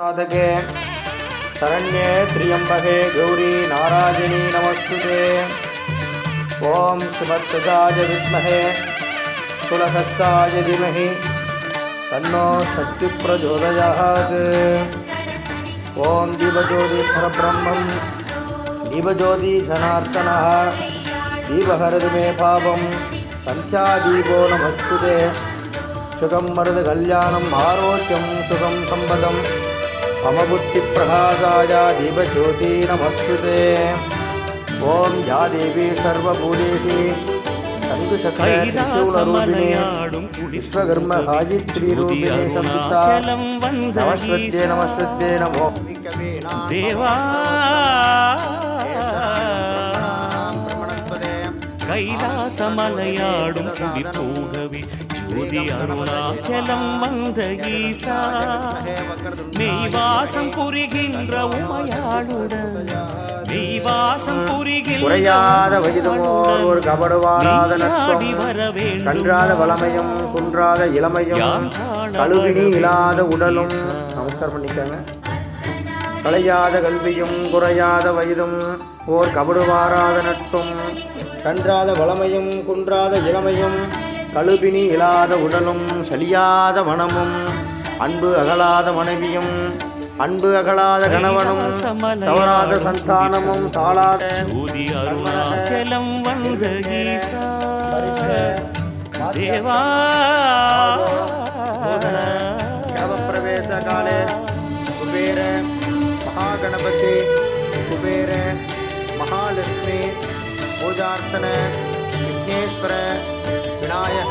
சாதகே. சரண்யே திரியம்பகே கௌரி நாராயணி நமஸ்துதே. ஓம் சுமத்ராஜ வித்மகே. சுலகஸ்தாய திமகி. தன்னோ சக்தி பிரஜோதயாத் ஓம் தீபஜோதி பரபிரம்மம். தீபஜோதி ஜனார்த்தனா தீபஹரது மே பாபம். சந்தியா தீபோ நமஸ்துதே. சுகம் மருது கல்யாணம். ஆரோக்கியம் சுகம் சம்பதம். बुद्धिप्रकाशाय दीपज्योति नमस्तु ते ॐ या देवी सर्वभूतेषि सन्तुशक्तिशूलरूपिणे கைலாசமலையாடும் विश्वकर्म गायत्रीरूपिणे संहिता அருணாச்சலம் வந்த नमस्कृत्ये ஈசா. नमस्कृत्ये नमो தேவா ब्रह्मणस्पदे கைலாசமலையாடும் குடி போகவே ஜோதி அருணாச்சலம் வந்த ஈசா. மெய்வாசம் புரிகின்ற உமையாளுடன். மெய்வாசம் புரிகின்ற ஒரு கபடுவாராத கன்றாத வளமையும் குன்றாத இளமையும் கழுவினி இல்லாத உடலும். நமஸ்காரம் பண்ணிக்கோங்க. களையாத கல்வியும் குறையாத வயதும் ஓர் கபடுவாராத நட்பும் கன்றாத வளமையும் குன்றாத இளமையும் கழுபினி இல்லாத உடலும் சலியாத மனமும் அன்பு அகலாத மனைவியும் அன்பு அகலாத கணவனும் தவறாத சந்தானமும் தாளாத ஜோதி அருணாச்சலம் வந்த ஈசா. தேவா. பிரவேச காலே குபேர மகாகணபதி குபேர மகாலட்சுமி பூஜார்த்தன விக்னேஸ்வர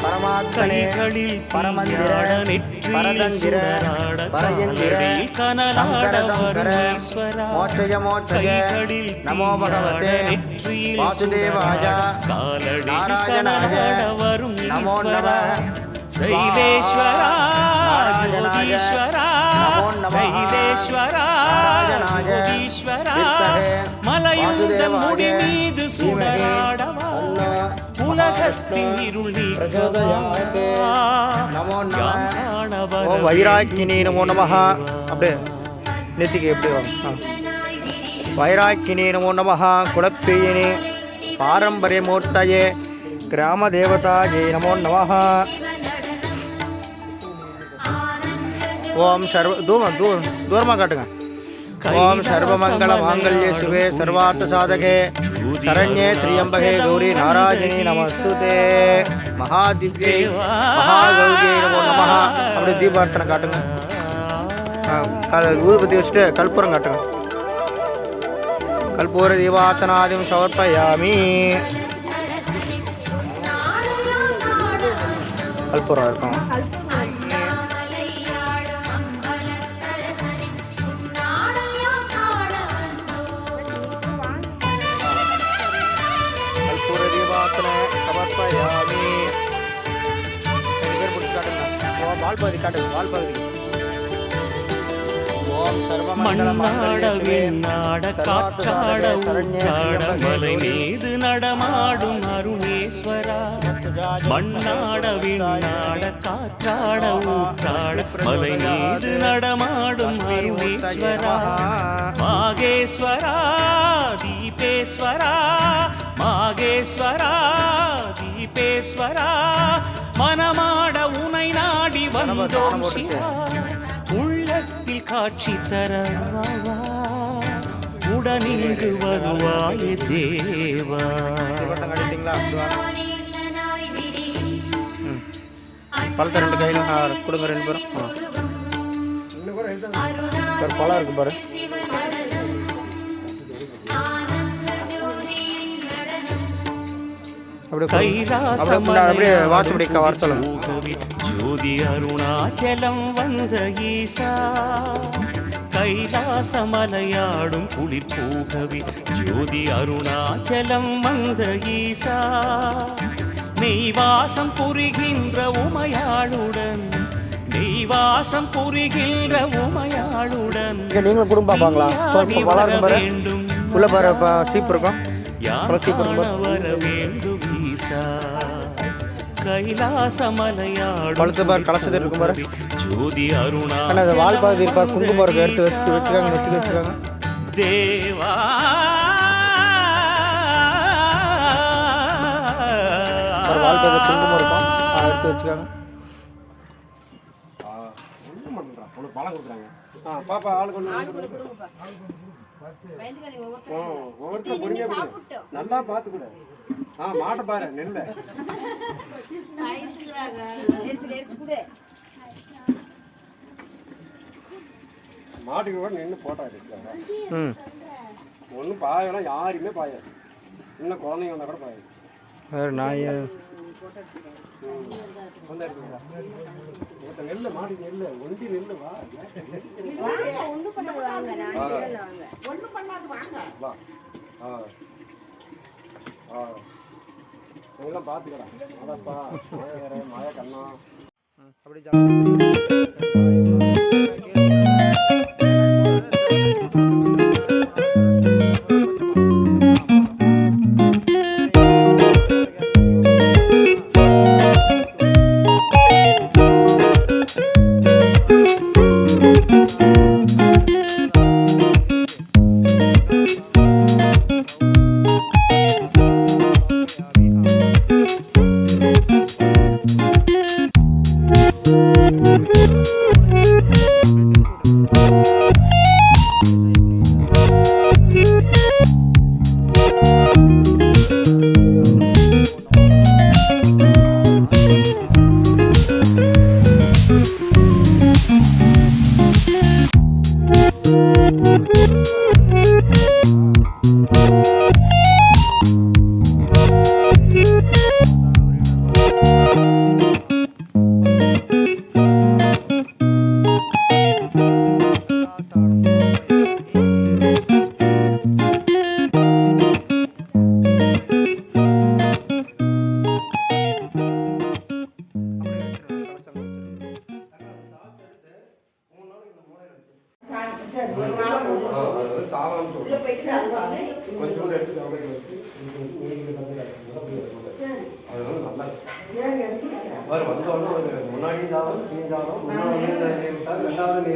கைகளில் பரமந்திர தீயாட நெற்றியில் பரதந்திர சுடராட பரயந்திர காலடியில் கனலாட சங்கர சங்கர வருணீஸ்வரா. மோட்சய மோட்சய கைகளில் நமோ பகவதே வாசுதேவாய காலடியில் வரும் நமோ நம சைலேஸ்வரா யோகீஸ்வரா சைலேஸ்வரா யோகீஸ்வரா. வாசுதேவாய முடி மீது சுடராடவா உலகத்தின் இருள் ஓம் வைராக்கினி நமோ. நமஹ அப்படியே நெத்திக்கு எப்படி. வைராக்கினி நமோ நமஹ குலப்பிரியினி பாரம்பரியமூர்த்தயே கிராம தேவதாயே நமோ நமஹ ஓம் சர்வ தூரம் தூரம் தூரமாக காட்டுங்க. ஓம் சர்வமங்கள மாங்கல்யே சிவே சர்வார்த்த சாதகே. சரண்யே திரியம்பகே கௌரி நாராயணி நமஸ்துதே. மகாதிவ்யை மகாகௌரியை நமோ நமஹ அப்படியே தீபார்த்தனை காட்டுங்க. ஊதுபத்தி வச்சுட்டு கற்பூரம் காட்டுங்க. கற்பூர தீபார்த்தனாதிம் சமர்ப்பயாமி. கற்பூரம் இருக்கும். சரண்யே ஊற்றாட திரியம்பகே மலை மீது நடமாடும் அருணேஸ்வரா. மண்ணாட விண்ணாட காற்றாட ஊற்றாட மலை மீது நடமாடும் அருணேஸ்வரா. மாகேஸ்வரா தீபேஸ்வரா மாகேஸ்வரா. தீபேஸ்வரா மனமாட உனை நாடி வந்தோம் சிவா. உள்ளத்தில் காட்சி தர வா, வா. உடனிங்கு வருவாயே தேவா. பழத்தை ரெண்டு கையில் கொடுங்க ரெண்டு பேரும். பழம் இருக்கு பாரு. அப்படியே வாட்ச் பிடிக்க வர சொல்லுங்க. ஜோதி அருணாச்சலம் வந்த ஈசா. கைலாசமலையாடும் குளிர் போகவே ஜோதி அருணாச்சலம் வந்த ஈசா. மெய்வாசம் புரிகின்ற உமையாளுடன் மெய் வாசம் புரிகின்ற உமையாளுடன் நீங்களும் குடும்பம் பார்ப்பாங்களா? வேண்டும். உள்ள பாரு சீப் இருக்கும். வர வேண்டும். கழுத்து பாரு, கலசத்தில் இருக்கும் பாரு. ஜோதி அருணா. ஆனால் அது வால் பாதி இருப்பார் குங்குமம் இருக்கு எடுத்து வச்சு வச்சுக்காங்க நெத்திக்கு வச்சுக்காங்க. தேவா. வால் பாதி குங்குமம் இருக்கும். எடுத்து வச்சுக்காங்க. பாப்பா ஆள் கொண்டு ஒவ்வொருத்தரும். நல்லா பார்த்து கொடு ஆ மாட்டை பாரு நெல்லை மாட்டுக்கு கூட நின்று போட்டா எடுக்கிறாங்க ம். ஒன்றும் பாயெல்லாம் யாருமே பாயாது. சின்ன குழந்தைங்க வந்தால் கூட பாயாது. வேறு நாய் நெல் மாட்டுக்கு நெல் ஒண்டி நெல் வா. வா. ஆ ஆ இதெல்லாம் பார்த்துக்கிறேன் அதப்பா மழை மழை கண்ணா. அப்படி சாதம் கொஞ்சம் எடுத்து சாப்பிட வச்சு அதனால நல்லா வரும் வந்தோடனே முன்னாடி சாதம் சாதம் முன்னாடி ரெண்டாவது